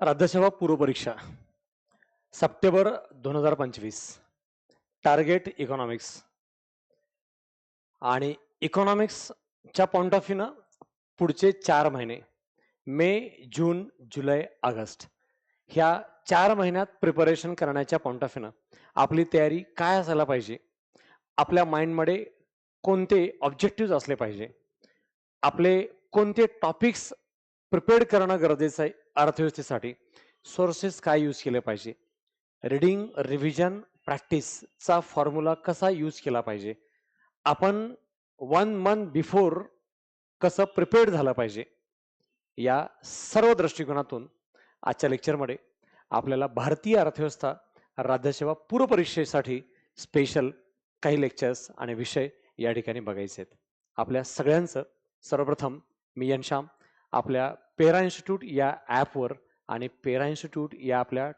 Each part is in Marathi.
राज्यसेवा पूर्वपरीक्षा सप्टेंबर दोन हजार पंचवीस टार्गेट इकॉनॉमिक्स. आणि इकॉनॉमिक्सच्या पॉईंट ऑफ व्ह्यूनं पुढचे चार महिने मे जून जुलै ऑगस्ट ह्या चार महिन्यात प्रिपरेशन करण्याच्या पॉईंट ऑफ व्ह्यूनं आपली तयारी काय असायला पाहिजे? आपल्या माइंडमध्ये कोणते ऑब्जेक्टिव्ह असले पाहिजे? आपले कोणते टॉपिक्स प्रिपेअर्ड करणं गरजेचं आहे अर्थव्यवस्थेसाठी. सोर्सेस काय यूज केले पाहिजे? रिडिंग रिव्हिजन प्रॅक्टिसचा फॉर्म्युला कसा यूज केला पाहिजे? आपण वन मंथ बिफोर कसं प्रिपेअर्ड झालं पाहिजे? या सर्व दृष्टिकोनातून आजच्या लेक्चरमध्ये आपल्याला भारतीय अर्थव्यवस्था राज्यसेवा पूर्वपरीक्षेसाठी स्पेशल काही लेक्चर्स आणि विषय या ठिकाणी बघायचे आहेत आपल्या सगळ्यांचं सर्वप्रथम मी यनश्याम आपल्या पेरा इन्स्टिट्यूट या ॲपवर आणि पेरा इन्स्टिट्यूट या आपल्या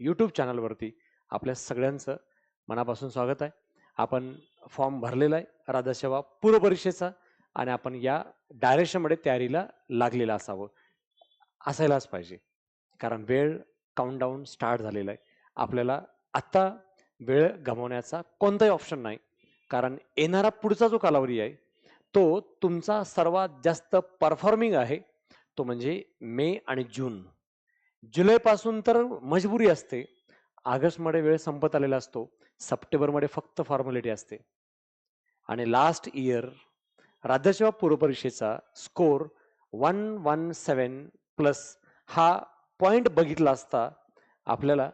यूट्यूब चॅनलवरती आपल्या सगळ्यांचं मनापासून स्वागत आहे. आपण फॉर्म भरलेला आहे राधासेवा पूर्वपरीक्षेचा आणि आपण या डायरेक्शनमध्ये तयारीला लागलेलं असावं असायलाच पाहिजे. कारण वेळ काउंटडाऊन स्टार्ट झालेला आहे. आपल्याला आत्ता वेळ गमावण्याचा कोणताही ऑप्शन नाही. कारण येणारा पुढचा जो कालावधी आहे तो तुमचा सर्वात जास्त परफॉर्मिंग आहे. तो म्हणजे मे आणि जून. जुलैपासून तर मजबुरी असते. ऑगस्टमध्ये वेळ संपत आलेला असतो. सप्टेंबरमध्ये फक्त फॉर्मॅलिटी असते. आणि लास्ट इयर राज्यसेवा पूर्व परीक्षेचा score one one seven plus हा पॉईंट बघितला असता आपल्याला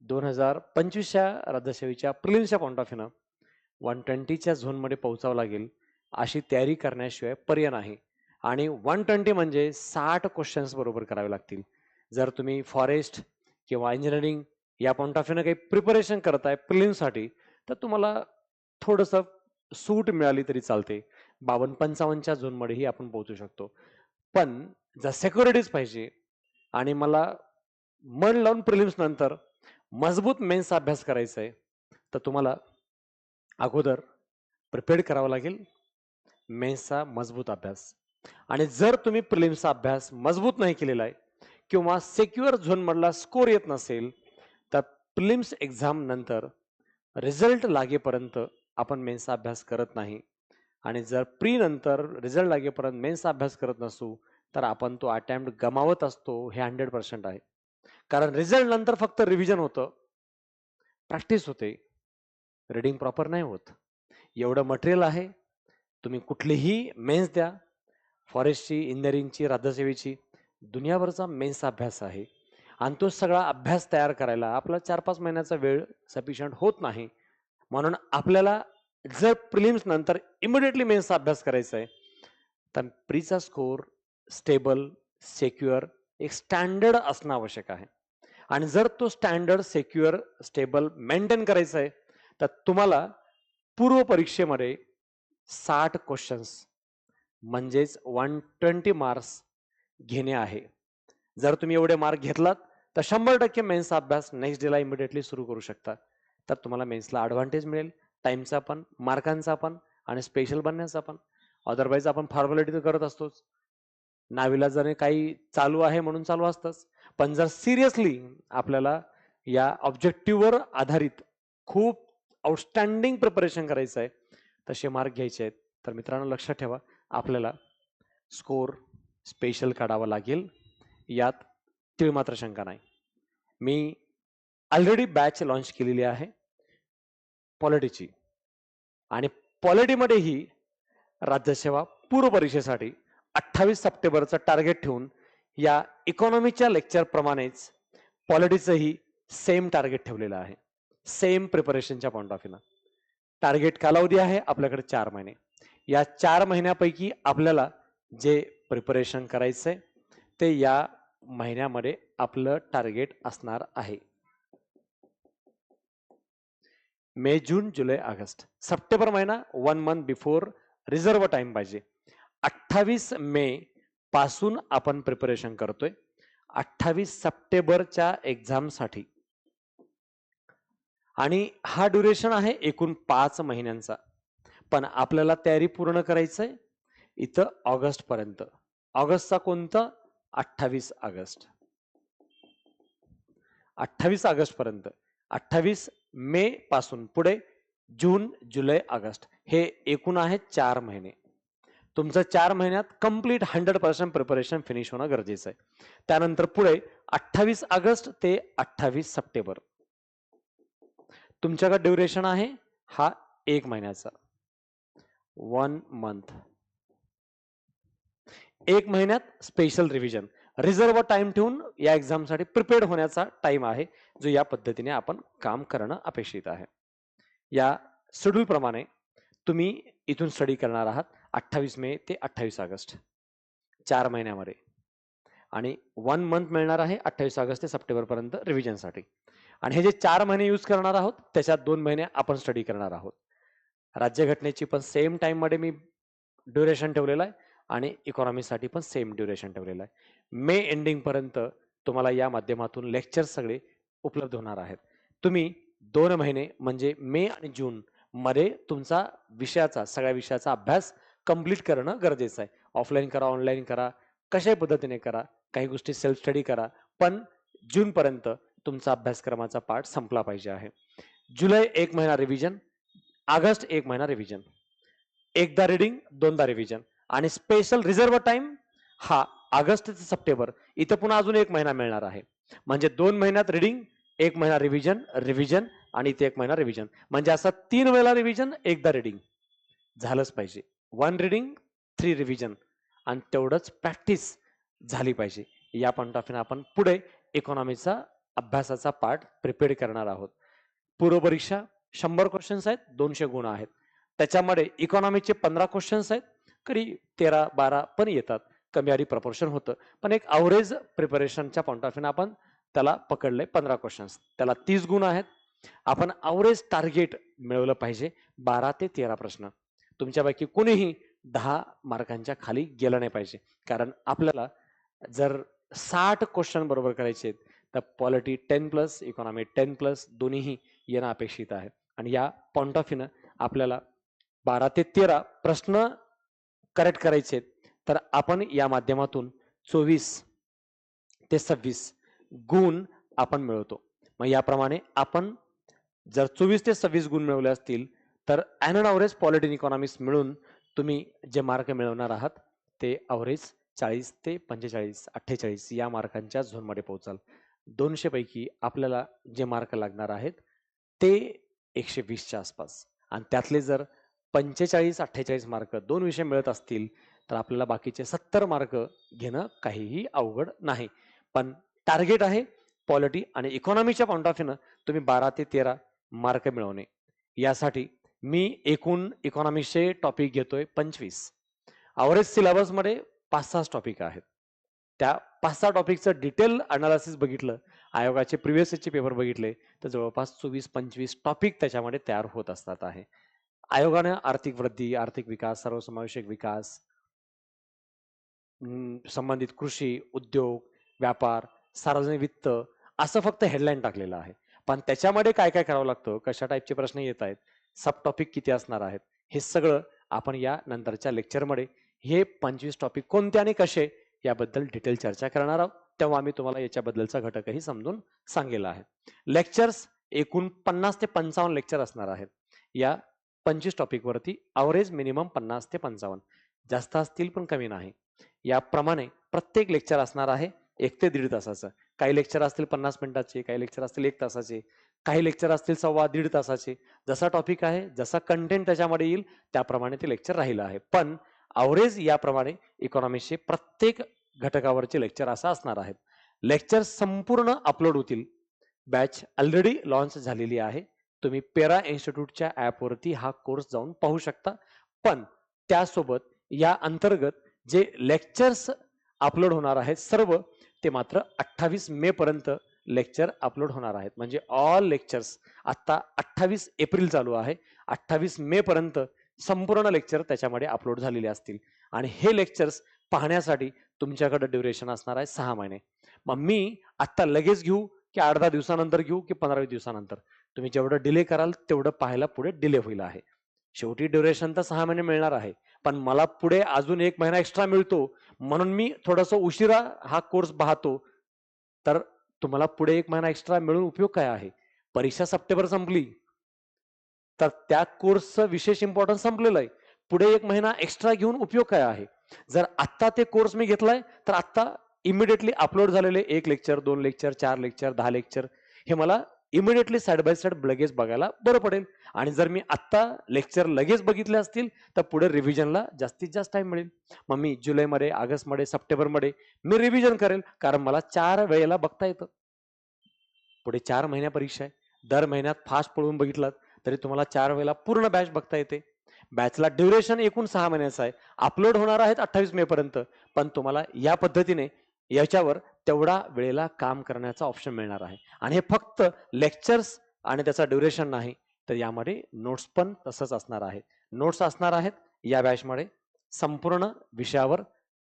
दोन हजार पंचवीसच्या राज्यसेवेच्या प्रिलिम्सच्या पॉईंट ऑफ व्ह्यूनं वन ट्वेंटीच्या झोनमध्ये पोहोचावं लागेल. अशी तयारी करण्याशिवाय पर्याय नाही. आणि वन ट्वेंटी म्हणजे साठ क्वेश्चन्स बरोबर करावे लागतील. जर तुम्ही फॉरेस्ट किंवा इंजिनिअरिंग या पॉईंट ऑफ व्ह्यूनं काही प्रिपरेशन करताय प्रिलिमसाठी तर तुम्हाला थोडंसं सूट मिळाली तरी चालते. बावन्न पंचावन्नच्या झोनमध्येही आपण पोहोचू शकतो. पण जर सेक्युरिटीज पाहिजे आणि मला मन लावून प्रिलिम्स नंतर मजबूत मेन्सचा अभ्यास करायचा आहे तर तुम्हाला अगोदर प्रिपेअर्ड करावं लागेल. मेन्सचा मजबूत अभ्यास. आणि जर तुम्ही प्रिलिम्सचा अभ्यास मजबूत नाही केलेला आहे किंवा सेक्युअर झोनमधला स्कोर येत नसेल तर प्रिलिम्स एक्झाम नंतर रिझल्ट लागेपर्यंत आपण मेन्सचा अभ्यास करत नाही. आणि जर प्री नंतर रिझल्ट लागेपर्यंत मेन्सचा अभ्यास करत नसू तर आपण तो अटेम्प्ट गमावत असतो हे हंड्रेड पर्सेंट आहे. कारण रिझल्ट नंतर फक्त रिव्हिजन होतं. प्रॅक्टिस होते. रिडिंग प्रॉपर नाही होत. एवढं मटेरियल आहे तुम्ही कुठलीही मेन्स द्या फॉरेस्टची इंजिनिअरिंगची राज्यसेवेची दुनियाभरचा मेन्सचा अभ्यास आहे. आणि तो सगळा अभ्यास तयार करायला आपला चार पाच महिन्याचा वेळ सफिशियंट होत नाही. म्हणून आपल्याला जर प्रिलिम्स नंतर इमिडिएटली मेन्सचा अभ्यास करायचा आहे तर प्रीचा स्कोर स्टेबल सेक्युअर एक स्टँडर्ड असणं आवश्यक आहे. आणि जर तो स्टँडर्ड सेक्युअर स्टेबल मेंटेन करायचा आहे तर तुम्हाला पूर्व परीक्षेमध्ये साठ क्वेश्चन्स म्हणजेच वन ट्वेंटी मार्क्स घेणे आहे. जर तुम्ही एवढे मार्क घेतलात तर शंभर टक्के मेन्सचा अभ्यास नेक्स्ट डेला इमिडिएटली सुरू करू शकता. तर तुम्हाला मेन्सला ॲडव्हान्टेज मिळेल टाईमचा पण मार्कांचा पण आणि स्पेशल बनण्याचा पण. अदरवाईज आपण फॉर्मॅलिटी तर करत असतोच. नावीला जर काही चालू आहे म्हणून चालू असतंच. पण जर सिरियसली आपल्याला या ऑब्जेक्टिव्हवर आधारित खूप आउटस्टँडिंग प्रिपरेशन करायचं आहे तसे मार्क घ्यायचे आहेत. तर मित्रांनो लक्षात ठेवा आपल्याला स्कोर स्पेशल काढावा लागेल. यात तीळ मात्र शंका नाही. मी ऑलरेडी बॅच लॉन्च केलेली आहे पॉलिटीची. आणि पॉलिटीमध्येही राज्यसेवा पूर्व परीक्षेसाठी अठ्ठावीस सप्टेंबरचं टार्गेट ठेवून या इकॉनॉमीच्या लेक्चरप्रमाणेच पॉलिटीचंही सेम टार्गेट ठेवलेलं आहे. सेम प्रिपरेशनच्या पॉईंट ऑफ व्ह्यूनं टार्गेट कालावधी आहे आपल्याकडे चार महिने. या चार महिन्यापैकी आपल्याला जे प्रिपरेशन करायचंय ते या महिन्यामध्ये आपलं टार्गेट असणार आहे. May June July August. September महिना one month before reserve time पाहिजे. अठ्ठावीस मे पासून आपण प्रिपरेशन करतोय. अठ्ठावीस सप्टेंबरच्या एक्झामसाठी आणि हा ड्युरेशन आहे एकूण पाच महिन्यांचा. पण आपल्याला तयारी पूर्ण करायचंय इथं ऑगस्ट पर्यंत. ऑगस्टचा कोणतं? अठ्ठावीस ऑगस्ट. अठ्ठावीस ऑगस्ट पर्यंत. अठ्ठावीस मे पासून पुढे जून जुलै ऑगस्ट हे एकूण आहे चार महिने. तुमचं चार महिन्यात complete hundred percent preparation finish होणं गरजेचं आहे. त्यानंतर पुढे अठ्ठावीस ऑगस्ट ते अठ्ठावीस सप्टेंबर. तुमच्याकडे ड्युरेशन आहे? हा एक महिन्याचा. वन मंथ एक महिन्यात स्पेशल रिव्हिजन रिझर्व टाइम ठेवून या एक्झामसाठी प्रिपेअर्ड होण्याचा टाइम आहे जो या पद्धतीने आपण काम करणं अपेक्षित आहे. या शेड्यूलप्रमाणे तुम्ही इथून स्टडी करणार आहात अठ्ठावीस मे ते अठ्ठावीस ऑगस्ट. चार महिन्यामध्ये. आणि वन मंथ मिळणार आहे अठ्ठावीस ऑगस्ट ते सप्टेंबरपर्यंत रिव्हिजनसाठी आणि हे जे चार महिने यूज करणार आहोत त्याच्यात दोन महिने आपण स्टडी करणार आहोत. राज्यघटनेची पण सेम टाईममध्ये मी ड्युरेशन ठेवलेलं आहे आणि इकॉनॉमीसाठी पण सेम ड्युरेशन ठेवलेलं आहे. मे एंडिंगपर्यंत तुम्हाला या माध्यमातून लेक्चर सगळे उपलब्ध होणार आहेत. तुम्ही दोन महिने म्हणजे मे आणि जून मध्ये तुमचा विषयाचा सगळ्या विषयाचा अभ्यास कंप्लीट करणं गरजेचं आहे. ऑफलाईन करा ऑनलाईन करा कशाही पद्धतीने करा काही गोष्टी सेल्फ स्टडी करा पण जूनपर्यंत तुमचा अभ्यासक्रमाचा पाठ संपला पाहिजे आहे. जुलै एक महिना रिव्हिजन ऑगस्ट एक महिना रिव्हिजन एकदा रिडिंग दोनदा रिव्हिजन आणि स्पेशल रिझर्व टाइम हा ऑगस्ट ते सप्टेंबर. इथं पुन्हा अजून एक महिना मिळणार आहे. म्हणजे दोन महिन्यात रिडिंग एक महिना रिव्हिजन रिव्हिजन आणि इथे एक महिना रिव्हिजन म्हणजे असं तीन वेळेला रिव्हिजन एकदा रिडिंग झालंच पाहिजे. वन रिडिंग थ्री रिव्हिजन आणि तेवढंच प्रॅक्टिस झाली पाहिजे. या पॉईंट ऑफ आपण पुढे इकॉनॉमीचा अभ्यासाचा पाठ प्रिपेअर करणार आहोत. पूर्व परीक्षा शंभर क्वेश्चन्स आहेत दोनशे गुण आहेत. त्याच्यामध्ये इकॉनॉमीचे पंधरा क्वेश्चन्स आहेत कधी तेरा बारा पण येतात. कमी आधी प्रपोर्शन होतं. पण एक अवरेज प्रिपरेशनच्या पॉईंट ऑफ आपण त्याला पकडलंय पंधरा क्वेश्चन्स त्याला तीस गुण आहेत. आपण अवरेज टार्गेट मिळवलं पाहिजे बारा ते तेरा प्रश्न. तुमच्यापैकी कुणीही दहा मार्कांच्या खाली गेलं नाही पाहिजे. कारण आपल्याला जर साठ क्वेश्चन बरोबर करायचे आहेत तर polity ten plus economy ten plus दोन्हीही येणं अपेक्षित आहे. आणि या पॉईंट ऑफ आपल्याला बारा ते तेरा प्रश्न करेक्ट करायचे तर आपण या माध्यमातून चोवीस ते सव्वीस गुण आपण मिळवतो. मग याप्रमाणे आपण जर चोवीस ते सव्वीस गुण मिळवले असतील तर ॲनन अवरेज पॉलिटिन इकॉनॉमिक्स मिळून तुम्ही जे मार्क मिळवणार आहात ते अवरेज चाळीस ते पंचेचाळीस अठ्ठेचाळीस या मार्कांच्या झोनमध्ये पोहोचाल. दोनशेपैकी आपल्याला जे मार्क लागणार आहेत ते एकशे वीसच्या आसपास. आणि त्यातले जर पंचेचाळीस अठ्ठेचाळीस मार्क दोन विषय मिळत असतील तर आपल्याला बाकीचे सत्तर मार्क घेणं काहीही अवघड नाही. पण टार्गेट आहे पॉलिटी आणि इकॉनॉमीच्या पॉईंट ऑफ व्ह्यूनं तुम्ही बारा ते तेरा मार्क मिळवणे. यासाठी मी एकूण इकॉनॉमिक्सचे टॉपिक घेतोय पंचवीस. अवरेज सिलेबसमध्ये पाच सहा टॉपिक आहेत. त्या पाच सहा टॉपिकचं डिटेल अनालिसिस बघितलं. आयोगाचे प्रिव्हियस इयरचे पेपर बघितले. तर जवळपास चोवीस पंचवीस टॉपिक त्याच्यामध्ये तयार होत असतात आहे. आयोगाने आर्थिक वृद्धी आर्थिक विकास सर्वसमावेशक विकास संबंधित कृषी उद्योग व्यापार सार्वजनिक वित्त असं फक्त हेडलाईन टाकलेलं आहे. पण त्याच्यामध्ये काय काय करावं लागतं? कशा टाईपचे प्रश्न येत आहेत? सब टॉपिक किती असणार आहेत? हे सगळं आपण या नंतरच्या लेक्चरमध्ये हे पंचवीस टॉपिक कोणते आणि कसे याबद्दल डिटेल चर्चा करणार आहोत. तेव्हा आम्ही तुम्हाला याच्याबद्दलचा घटकही समजून सांगितला आहे. लेक्चर्स एकूण पन्नास ते पंचावन्न लेक्चर असणार आहेत. या पंचवीस टॉपिकवरती अवरेज मिनिमम पन्नास ते पंचावन्न. जास्त असतील पण कमी नाही. याप्रमाणे प्रत्येक लेक्चर असणार आहे एक ते दीड तासाचं. काही लेक्चर असतील पन्नास मिनिटाचे काही लेक्चर असतील एक तासाचे काही लेक्चर असतील सव्वा दीड तासाचे. जसा टॉपिक आहे जसा कंटेंट त्याच्यामध्ये येईल त्याप्रमाणे ते लेक्चर राहिलं आहे. पण अवरेज याप्रमाणे इकॉनॉमिक्सचे प्रत्येक घटकावरचे लेक्चर असं असणार आहेत. लेक्चर संपूर्ण अपलोड होतील. बॅच ऑलरेडी लॉन्च झालेली आहे. तुम्ही पेरा इन्स्टिट्यूटच्या ॲपवरती हा कोर्स जाऊन पाहू शकता. पण त्यासोबत या अंतर्गत जे लेक्चर्स अपलोड होणार आहेत सर्व ते मात्र अठ्ठावीस मे पर्यंत लेक्चर अपलोड होणार आहेत. म्हणजे ऑल लेक्चर्स आत्ता अठ्ठावीस एप्रिल चालू आहे. अठ्ठावीस मे पर्यंत संपूर्ण लेक्चर त्याच्यामध्ये अपलोड झालेले असतील. आणि हे लेक्चर्स पाहण्यासाठी तुमच्याकडे ड्युरेशन असणार आहे सहा महिने. मग मी आत्ता लगेच घेऊ की आठ दहा दिवसानंतर घेऊ की पंधरा दिवसानंतर? तुम्ही जेवढं डिले कराल तेवढं पाहायला पुढे डिले होईल आहे. शेवटी ड्युरेशन तर सहा महिने मिळणार आहे. पण मला पुढे अजून एक महिना एक्स्ट्रा मिळतो. म्हणून मी थोडस उशिरा हा कोर्स पाहतो. तर तुम्हाला पुढे एक महिना एक्स्ट्रा मिळून उपयोग काय आहे? परीक्षा सप्टेंबर संपली. तर त्या कोर्सचं विशेष इम्पॉर्टन्स संपलेलं आहे. पुढे एक महिना एक्स्ट्रा घेऊन उपयोग काय आहे? जर आत्ता ते कोर्स मी घेतलाय तर आत्ता इमिडिएटली अपलोड झालेले एक लेक्चर दोन लेक्चर चार लेक्चर दहा लेक्चर हे मला इमिडिएटली साईड बाय साईड लगेच बघायला बरं पडेल. आणि जर मी आत्ता लेक्चर लगेच बघितले असतील तर पुढे रिव्हिजनला जास्तीत जास्त टाइम मिळेल. मग मी जुलैमध्ये ऑगस्टमध्ये सप्टेंबरमध्ये मी रिव्हिजन करेल कारण मला चार वेळेला बघता येतं. पुढे चार महिन्या परीक्षा आहे. दर महिन्यात फास्ट पळवून बघितलात. तरी तुम्हाला चार वेळेला पूर्ण बॅच बघता येते. बॅचला ड्युरेशन एकूण सहा महिन्याचा आहे. अपलोड होणार आहेत अठ्ठावीस मे पर्यंत. पण तुम्हाला या पद्धतीने याच्यावर तेवढा वेळेला काम करण्याचा ऑप्शन मिळणार आहे. आणि हे फक्त लेक्चर्स आणि त्याचा ड्युरेशन नाही तर यामध्ये नोट्स पण तसंच असणार आहे नोट्स असणार आहेत. या बॅचमध्ये संपूर्ण विषयावर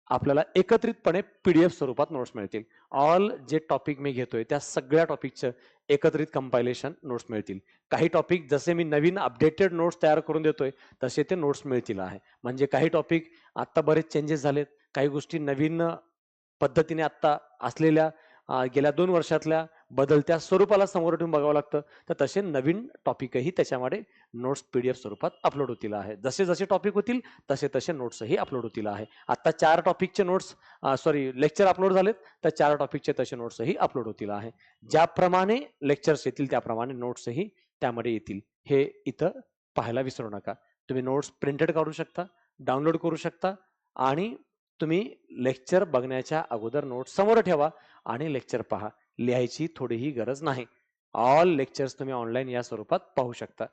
आपल्याला एकत्रितपणे पीडीएफ स्वरूपात नोट्स मिळतील. ऑल जे टॉपिक मी घेतोय त्या सगळ्या टॉपिकचं एकत्रित कंपायलेशन नोट्स मिळतील. काही टॉपिक जसे मी नवीन अपडेटेड नोट्स तयार करून देतोय तसे ते नोट्स मिळतील आहे. म्हणजे काही टॉपिक आत्ता बरेच चेंजेस झालेत. काही गोष्टी नवीन पद्धतीने आत्ता असलेल्या गेल्या दोन वर्षातल्या बदलत्या स्वरूपाला समोर ठेवून बघावं लागतं. तर तसे नवीन टॉपिकही त्याच्यामध्ये नोट्स पी डी एफ स्वरूपात अपलोड होतील आहे. जसे जसे टॉपिक होतील तसे तसे नोट्सही अपलोड होतील आहे. आत्ता चार टॉपिकचे नोट्स सॉरी लेक्चर अपलोड झालेत तर चार टॉपिकचे तसे नोट्सही अपलोड होतील आहे. ज्याप्रमाणे लेक्चर्स येतील त्याप्रमाणे नोट्सही त्यामध्ये येतील. हे इथं पाहायला विसरू नका. तुम्ही नोट्स प्रिंटेड काढू शकता डाउनलोड करू शकता आणि तुम्ही लेक्चर बघण्याच्या अगोदर नोट्स समोर ठेवा आणि लेक्चर पहा. लिहायची थोडीही गरज नाही. ऑल लेक्चर्स तुम्ही ऑनलाईन या स्वरूपात पाहू शकता.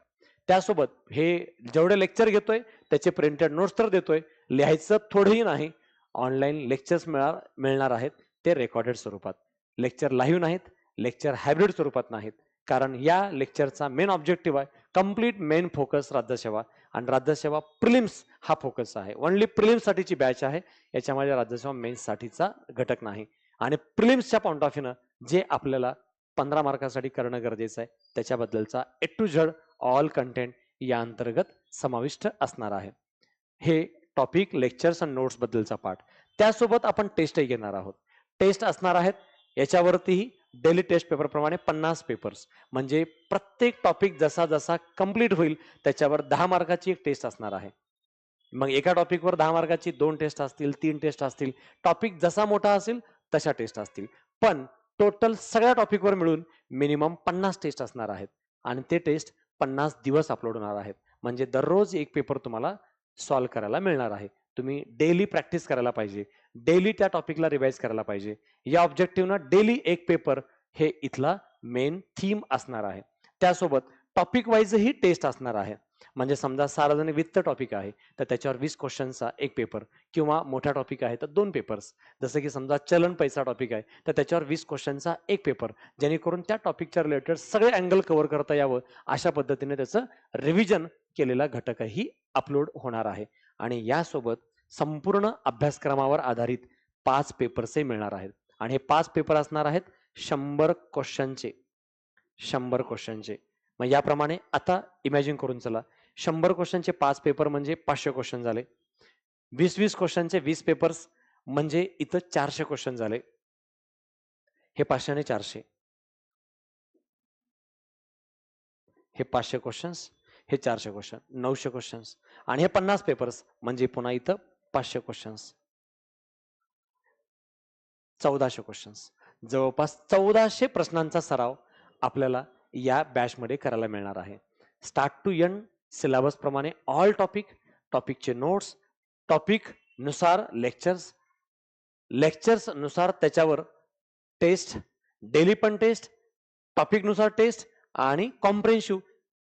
त्यासोबत हे जेवढे लेक्चर घेतोय त्याचे प्रिंटेड नोट्स तर देतोय. लिहायचं थोडंही नाही. ऑनलाईन लेक्चर्स मिळणार मिळणार आहेत ते रेकॉर्डेड स्वरूपात. लेक्चर लाईव्ह नाहीत लेक्चर हायब्रिड स्वरूपात नाहीत. कारण या लेक्चरचा मेन ऑब्जेक्टिव्ह आहे कंप्लीट मेन फोकस राज्यसेवा. आणि राज्यसेवा प्रिलिम्स हा फोकस आहे. ओनली प्रिलिम्ससाठीची बॅच आहे. याच्यामध्ये राज्यसेवा मेन्ससाठीचा घटक नाही. आणि प्रिलिम्सच्या पॉईंट ऑफ व्ह्यूनं जे आपल्याला पंधरा मार्कासाठी करणं गरजेचं आहे त्याच्याबद्दलचा A to Z all content या अंतर्गत समाविष्ट असणार आहे. हे टॉपिक लेक्चर्स आणि नोट्स बद्दलचा पाठ त्यासोबत आपण टेस्टही घेणार आहोत. टेस्ट असणार आहेत याच्यावरतीही डेली टेस्ट पेपर प्रमाणे पन्नास पेपर्स म्हणजे प्रत्येक टॉपिक जसा जसा कंप्लीट होईल त्याच्यावर दहा मार्काची एक टेस्ट असणार आहे. मग एका टॉपिकवर दहा मार्काची दोन टेस्ट असतील तीन टेस्ट असतील. टॉपिक जसा मोठा असेल तशा टेस्ट असतील. पण टोटल सगळ्या टॉपिकवर मिळून मिनिमम पन्नास टेस्ट असणार आहेत. आणि ते टेस्ट पन्नास दिवस अपलोड होणार आहेत. म्हणजे दररोज एक पेपर तुम्हाला सॉल्व्ह करायला मिळणार आहे. तुम्ही डेली प्रॅक्टिस करायला पाहिजे. डेली त्या टॉपिकला रिवाईज करायला पाहिजे. या ऑब्जेक्टिव्हनं डेली एक पेपर हे इथला मेन थीम असणार आहे. त्यासोबत टॉपिक वाईजही टेस्ट असणार आहे. म्हणजे समजा सार्वजनिक वित्त टॉपिक आहे तर त्याच्यावर वीस क्वेश्चनचा एक पेपर किंवा मोठा टॉपिक आहे तर दोन पेपर्स जसं की समजा चलन पैसा टॉपिक आहे तर त्याच्यावर वीस क्वेश्चनचा एक पेपर जेणेकरून त्या टॉपिकच्या रिलेटेड सगळे अँगल कव्हर करता यावं अशा पद्धतीने त्याचं रिव्हिजन केलेला घटकही अपलोड होणार आहे. आणि यासोबत संपूर्ण अभ्यासक्रमावर आधारित पाच पेपर्सही मिळणार आहेत. आणि हे पाच पेपर असणार आहेत शंभर क्वेश्चनचे शंभर क्वेश्चनचे मग याप्रमाणे आता इमॅजिन करून चला. शंभर क्वेश्चनचे पाच पेपर म्हणजे पाचशे क्वेश्चन झाले. वीस वीस क्वेश्चनचे वीस पेपर्स म्हणजे इथं चारशे क्वेश्चन झाले. हे पाचशे आणि चारशे. हे पाचशे क्वेश्चन्स हे चारशे क्वेश्चन नऊशे क्वेश्चन्स आणि हे पन्नास पेपर्स म्हणजे पुन्हा इथं पाचशे क्वेश्चन्स. चौदाशे क्वेश्चन्स. जवळपास चौदाशे प्रश्नांचा सराव आपल्याला या बॅचमध्ये करायला मिळणार आहे. स्टार्ट टू एंड सिलेबसप्रमाणे ऑल टॉपिक टॉपिकचे नोट्स टॉपिकनुसार लेक्चर्स लेक्चर्सनुसार त्याच्यावर टेस्ट डेली पण टेस्ट टॉपिकनुसार टेस्ट आणि कॉम्प्रेन्शिव्ह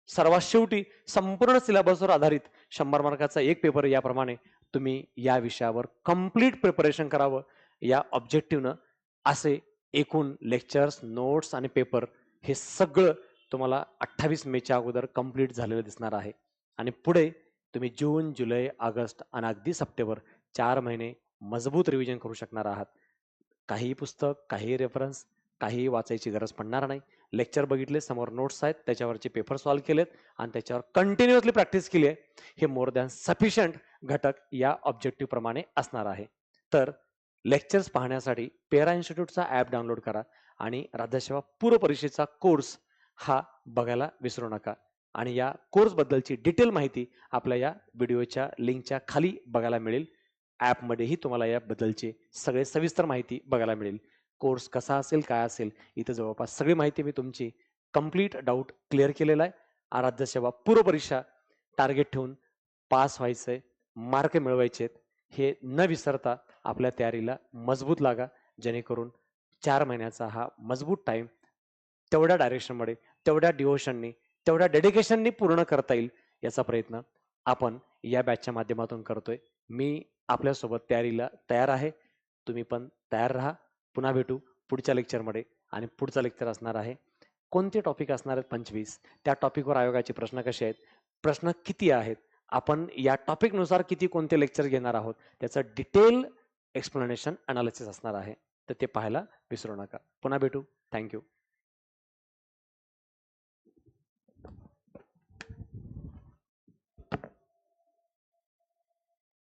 सर्वात शेवटी संपूर्ण सिलेबसवर आधारित शंभर मार्काचा एक पेपर याप्रमाणे तुम्ही या विषयावर कंप्लीट प्रिपरेशन करावं या ऑब्जेक्टिव्हनं असे एकूण लेक्चर्स नोट्स आणि पेपर हे सगळं तुम्हाला अठ्ठावीस मेच्या अगोदर कंप्लीट झालेलं दिसणार आहे. आणि पुढे तुम्ही जून जुलै ऑगस्ट आणि अगदी सप्टेंबर चार महिने मजबूत रिव्हिजन करू शकणार आहात. काही पुस्तक काही रेफरन्स काही वाचायची गरज पडणार नाही. लेक्चर बघितले समोर नोट्स आहेत त्याच्यावरचे पेपर सॉल्व्ह केलेत आणि त्याच्यावर कंटिन्युअसली प्रॅक्टिस केली आहे. हे मोर दॅन सफिशियंट घटक या ऑब्जेक्टिव्ह प्रमाणे असणार आहे. तर लेक्चर्स पाहण्यासाठी पेरा इन्स्टिट्यूटचा ॲप डाउनलोड करा. आणि राज्यसेवा पूर्व परीक्षेचा कोर्स हा बघायला विसरू नका. आणि या कोर्सबद्दलची डिटेल माहिती आपल्या या व्हिडिओच्या लिंकच्या खाली बघायला मिळेल. ॲपमध्येही तुम्हाला याबद्दलची सगळे सविस्तर माहिती बघायला मिळेल. कोर्स कसा असेल काय असेल इथं जवळपास सगळी माहिती मी तुमची कंप्लीट डाऊट क्लिअर केलेला आहे. आ राज्यसेवा पूर्व परीक्षा टार्गेट ठेवून पास व्हायचंय मार्क मिळवायचे आहेत हे न विसरता आपल्या तयारीला मजबूत लागा जेणेकरून चार महिन्याचा हा मजबूत टाईम तेवढ्या डायरेक्शनमध्ये तेवढ्या डिवोशननी तेवढ्या डेडिकेशननी पूर्ण करता येईल याचा प्रयत्न आपण या बॅचच्या माध्यमातून करतोय. मी आपल्यासोबत तयारीला तयार आहे. तुम्ही पण तयार राहा. पुन्हा भेटू पुढच्या लेक्चरमध्ये आणि पुढचा लेक्चर असणार आहे. कोणते टॉपिक असणार आहेत पंचवीस? त्या टॉपिकवर आयोगाचे प्रश्न कसे आहेत? प्रश्न किती आहेत? आपण या टॉपिकनुसार किती कोणते लेक्चर घेणार आहोत? त्याचं डिटेल एक्सप्लेनेशन अनालिसिस असणार आहे. तर ते पाहायला विसरू नका. पुन्हा भेटू. थँक्यू